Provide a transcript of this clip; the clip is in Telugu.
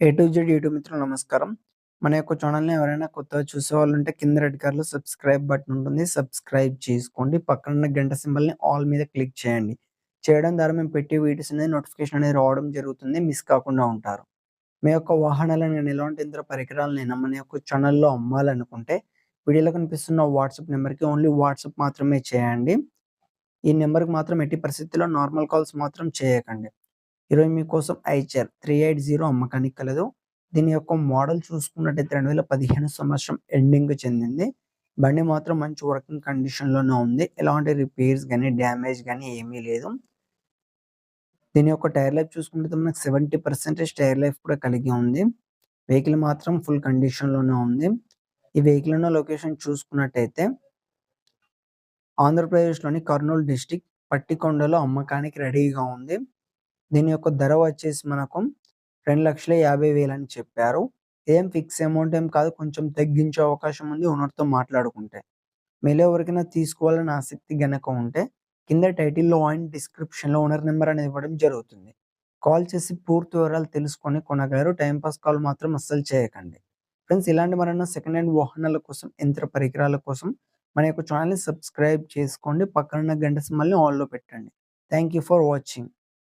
ఏ టు జెడ్ యూట్యూబ్ మిత్రులు నమస్కారం. మన యొక్క ఛానల్‌ని ఎవరైనా కొత్తగా చూసేవాళ్ళుంటే కింద రెడ్ కార్లో సబ్స్క్రైబ్ బటన్ ఉంటుంది. సబ్స్క్రైబ్ చేసుకోండి. పక్కన ఉన్న గంట సింబల్‌ని ఆల్ మీద క్లిక్ చేయండి. చేయడం ద్వారా మేము పెట్టే వీడియోస్ అనేది నోటిఫికేషన్ అనేది రావడం జరుగుతుంది. మిస్ కాకుండా ఉంటారు. మీ యొక్క వాహనాలను గాని ఎలాంటి ఇంద్ర పరికరాలనైనా మన యొక్క ఛానల్‌లో అమ్మాలనుకుంటే వీడియోలో కనిపిస్తున్న వాట్సాప్ నెంబర్‌కి ఓన్లీ వాట్సాప్ మాత్రమే చేయండి. ఈ నెంబర్‌కి మాత్రం ఎట్టి పరిస్థితుల్లో నార్మల్ కాల్స్ మాత్రం చేయకండి. ఈరోజు మీకోసం ఐచర్ 380 అమ్మకానికి కలదు. దీని యొక్క మోడల్ చూసుకున్నట్టయితే 2015 సంవత్సరం ఎండింగ్ చెందింది. బండి మాత్రం మంచి వర్కింగ్ కండిషన్‌లోనే ఉంది. ఎలాంటి రిపేర్స్ కానీ డ్యామేజ్ కానీ ఏమీ లేదు. దీని యొక్క టైర్ లైఫ్ చూసుకుంటే మనకు 70% టైర్ లైఫ్ కూడా కలిగి ఉంది. వెహికల్ మాత్రం ఫుల్ కండిషన్‌లోనే ఉంది. ఈ వెహికల్ ఉన్న లొకేషన్ చూసుకున్నట్టయితే ఆంధ్రప్రదేశ్‌లోని కర్నూలు డిస్ట్రిక్ట్ పట్టికొండలో అమ్మకానికి రెడీగా ఉంది. దీని యొక్క ధర వచ్చేసి మనకు 2,50,000 అని చెప్పారు. ఏం ఫిక్స్ అమౌంట్ ఏం కాదు. కొంచెం తగ్గించే అవకాశం ఉంది ఓనర్‌తో మాట్లాడుకుంటే. మీలో ఎవరికైనా తీసుకోవాలని ఆసక్తి గనక ఉంటే కింద టైటిల్‌లో అండ్ డిస్క్రిప్షన్‌లో ఓనర్ నెంబర్ అనేది ఇవ్వడం జరుగుతుంది. కాల్ చేసి పూర్తి వివరాలు తెలుసుకొని కొనగలరు. టైంపాస్ కాల్ మాత్రం అస్సలు చేయకండి. ఫ్రెండ్స్ ఇలాంటి మరైనా సెకండ్ హ్యాండ్ వాహనాల కోసం, యంత్ర పరికరాల కోసం మన యొక్క ఛానల్ని సబ్స్క్రైబ్ చేసుకోండి. పక్కనున్న గంట సింబల్‌ని ఆల్‌లో పెట్టండి. Thank you for watching.